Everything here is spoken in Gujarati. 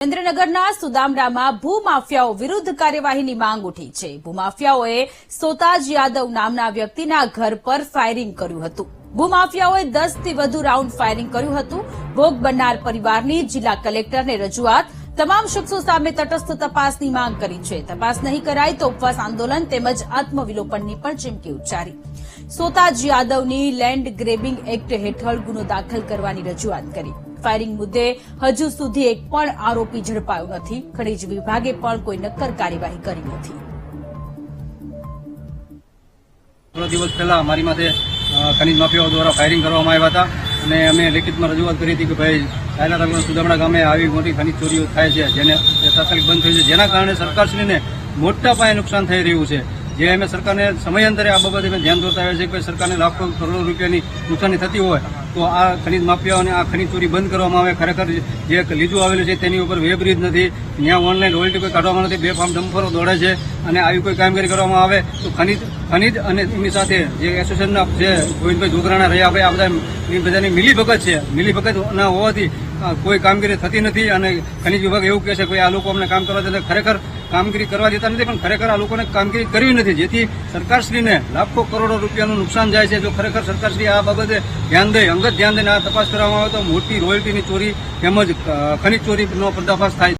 સુરેન્દ્રનગરના સુદામડામાં ભૂમાફિયાઓ વિરુદ્ધ કાર્યવાહીની માંગ ઉઠી છે. ભૂમાફિયાઓએ સોતાજ યાદવ નામના વ્યક્તિના ઘર પર ફાયરિંગ કર્યું હતું. ભૂમાફિયાઓએ દસથી વધુ રાઉન્ડ ફાયરિંગ કર્યું હતું. ભોગ બનનાર પરિવારની જિલ્લા કલેક્ટરને રજૂઆત તમામ શખ્સો સામે તટસ્થ તપાસની માંગ કરી છે. તપાસ નહીં કરાય તો ઉપવાસ આંદોલન તેમજ આત્મવિલોપનની પણ ચીમકી ઉચ્ચારી. સોતાજ યાદવની લેન્ડ ગ્રેબિંગ એક્ટ હેઠળ ગુનો દાખલ કરવાની રજૂઆત કરી. ફાયરિંગ મુદ્દે હજુ સુધી એક પણ આરોપી ઝડપાયો નથી. ખનીજ વિભાગે પણ કોઈ નક્કર કાર્યવાહી કરી નથી. દિવસ પહેલા અમારી માથે ખનીજ માફિયાઓ દ્વારા ફાયરિંગ કરવામાં આવ્યા હતા. અને અમે લેખિતમાં રજૂઆત કરી હતી કે ભાઈ સાયલા તાલુકાના સુદામણા ગામે આવી મોટી ખનીજ ચોરીઓ થાય છે, જેને તાત્કાલિક બંધ થઈ છે. જેના કારણે સરકારશ્રીને મોટા પાયે નુકસાન થઈ રહ્યું છે. જે અમે સરકારને સમયાંતરે આ બાબતે ધ્યાન દોરતા આવ્યા છે કે સરકારને લાખો કરોડો રૂપિયાની નુકસાની થતી હોય, તો આ ખનીજ માફિયાઓને આ ખનીજ ચોરી બંધ કરવામાં આવે. ખરેખર જે લીધું આવેલું છે તેની ઉપર વેબ્રિજ નથી. ત્યાં ઓનલાઈન રોયલ્ટી કોઈ કાઢવામાં નથી. બે ફાર્મ ડમ્પરો દોડે છે અને આવી કોઈ કામગીરી કરવામાં આવે, તો ખનીજ ખનીજ અને એમની સાથે જે એસોસિએશનના જે ગોવિંદભાઈ જોગરાણા રહ્યા, ભાઈ આ બધા બધાની મિલીભગત છે. મિલીભગત ના હોવાથી કોઈ કામગીરી થતી નથી અને ખનીજ વિભાગ એવું કહે છે કે આ લોકો અમને કામ કરવા દેતા ખરેખર કામગીરી કરવા દેતા નથી, પણ ખરેખર આ લોકોને કામગીરી કરવી નથી. જેથી સરકારશ્રીને લાખો કરોડો રૂપિયાનું નુકસાન જાય છે. જો ખરેખર સરકારશ્રી આ બાબતે ધ્યાન દે, અંગત ધ્યાન દઈને આ તપાસ કરવામાં આવે તો મોટી રોયલ્ટીની ચોરી તેમજ ખનિજ ચોરીનો પર્દાફાશ થાય.